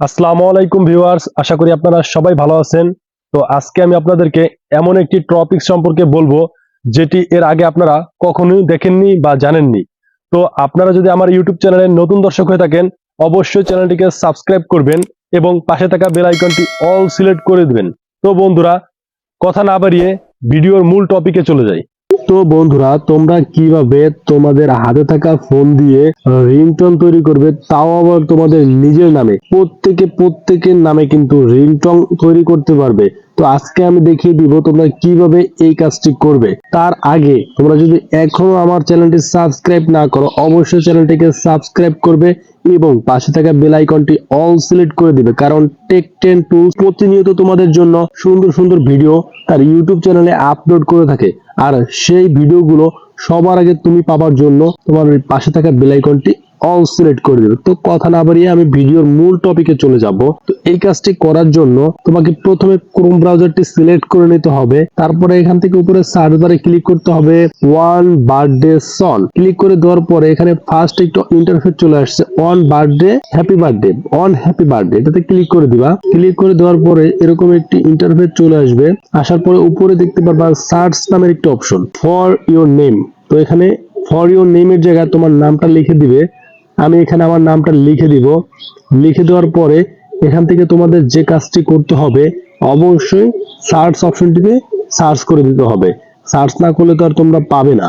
আসসালামু আলাইকুম ভিউয়ার্স, আশা করি আপনারা সবাই ভালো আছেন। তো আজকে আমি আপনাদেরকে এমন একটি টপিক সম্পর্কে বলব, যেটি এর আগে আপনারা কখনোই দেখেননি বা জানেননি। তো আপনারা যদি আমার ইউটিউব চ্যানেলে নতুন দর্শক হয়ে থাকেন, অবশ্যই চ্যানেলটিকে সাবস্ক্রাইব করবেন এবং পাশে থাকা বেল আইকনটি অল সিলেক্ট করে দিবেন। তো বন্ধুরা, কথা না বাড়িয়ে ভিডিওর মূল টপিকে চলে যাই। তো বন্ধুরা, তোমরা কীভাবে তোমাদের হাতে থাকা ফোন দিয়ে রিংটোন তৈরি করবে তাও আবার তোমাদের নিজের নামে, প্রত্যেকে প্রত্যেকের নামে কিন্তু রিংটোন তৈরি করতে পারবে। তো আজকে আমি দেখিয়ে দিব তোমরা কীভাবে এই কাজটি করবে। তার আগে তোমরা যদি এখনও আমার চ্যানেলটি সাবস্ক্রাইব না করো, অবশ্যই চ্যানেলটিকে সাবস্ক্রাইব করবে এবং পাশে থাকা বেল আইকনটি অল সিলেক্ট করে দিবে। কারণ টেক টেন টুলস প্রতিনিয়ত তোমাদের জন্য সুন্দর সুন্দর ভিডিও তার ইউটিউব চ্যানেলে আপলোড করে থাকে। আর সেই ভিডিওগুলো সবার আগে তুমি পাবার জন্য তোমার ওই পাশে থাকা বেল আইকনটি অল সিলেক্ট করে দেবে। তো কথা না বাড়িয়ে আমি ভিডিওর মূল টপিকে চলে যাব। তো এই কাজটি করার জন্য তোমাকে প্রথমে ক্রোম ব্রাউজারটি সিলেক্ট করে নিতে হবে। তারপরে এখান থেকে উপরে সার্চ বারে ক্লিক করতে হবে ওয়ান বার্থডে সন ক্লিক করে দেওয়ার পরে এখানে ফার্স্ট একটু ইন্টারফেস চলে আসছে on birthday happy birthday on happy birthday এটাতে ক্লিক করে দিবা। ক্লিক করে দেওয়ার পরে এরকম একটি ইন্টারফেস চলে আসবে। আসার পরে উপরে দেখতে পারবা সার্চ নামের একটি অপশন ফর ইওর নেম তো এখানে ফর ইওর নেমের জায়গায় তোমার নামটা লিখে দিবে। আমি এখানে আমার নামটা লিখে দিব। লিখে দেওয়ার পরে এখান থেকে তোমাদের যে কাজটি করতে হবে, অবশ্যই সার্চ অপশনটিতে সার্চ করে দিতে হবে। সার্চ না করলে তো আর তোমরা পাবে না।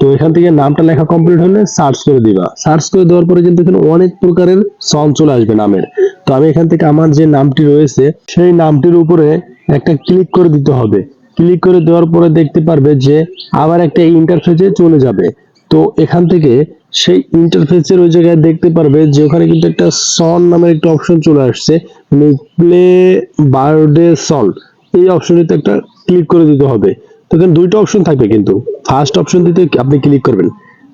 তো এখান থেকে নামটা লেখা কমপ্লিট হলে সার্চ করে দিবা। সার্চ করে দেওয়ার পরে কিন্তু এখানে অনেক প্রকারের সন চলে আসবে নামের। তো আমি এখান থেকে আমার যে নামটি রয়েছে, সেই নামটির উপরে একটা ক্লিক করে দিতে হবে। ক্লিক করে দেওয়ার পরে দেখতে পারবে যে আবার একটা ইন্টারফেসে চলে যাবে। তো এখান থেকে সেই ইন্টারফেসের ওই জায়গায় দেখতে পারবে যে ওখানে কিন্তু একটা সন নামের একটা অপশন চলে আসছে। প্লে বার্থডে সন এই অপশনটিতে একটা ক্লিক করে দিতে হবে। তো এখানে দুইটা অপশন থাকবে কিন্তু। ফার্স্ট অপশন দিতে আপনি ক্লিক করবেন।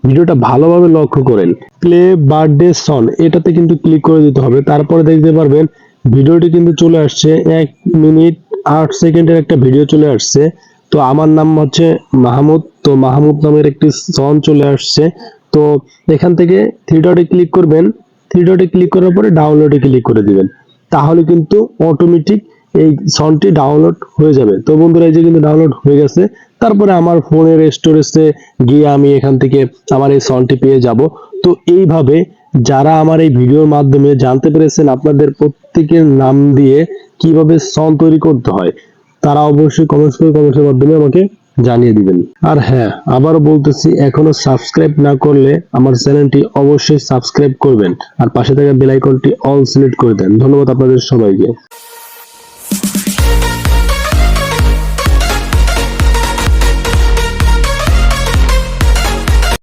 ভিডিওটা ভালোভাবে লক্ষ্য করেন। প্লে বার্থডে সন এটাতে কিন্তু ক্লিক করে দিতে হবে। তারপরে দেখতে পারবেন, ভিডিওটি কিন্তু চলে আসছে এক মিনিট আট সেকেন্ডের একটা ভিডিও চলে আসছে। তো আমার নাম হচ্ছে মাহমুদ। তো মাহমুদ নামের একটি সন চলে আসছে। তো এখান থেকে থ্রি ডটে ক্লিক করবেন। থ্রি ডটে ক্লিক করার পরে ডাউনলোডে ক্লিক করে দিবেন। তাহলে কিন্তু অটোমেটিক এই সনটি ডাউনলোড হয়ে যাবে। তো বন্ধুরা, এই যে কিন্তু ডাউনলোড হয়ে গেছে। তারপরে আমার ফোনের স্টোরেজে গিয়ে আমি এখান থেকে আমার এই সনটি পেয়ে যাব। তো এইভাবে যারা আমার এই ভিডিওর মাধ্যমে জানতে পেরেছেন আপনাদের প্রত্যেকের নাম দিয়ে কীভাবে সন তৈরি করতে হয়, তারা অবশ্যই কমেন্টস করে কমেন্টের মাধ্যমে আমাকে জানিয়ে দিবেন। আর হ্যাঁ আবারও বলতেছি, এখনও সাবস্ক্রাইব না করলে আমার চ্যানেলটি অবশ্যই সাবস্ক্রাইব করবেন। আর পাশে থাকা বেল আইকনটি অল সিলেক্ট করে দেন। ধন্যবাদ আপনাদের সবাইকে।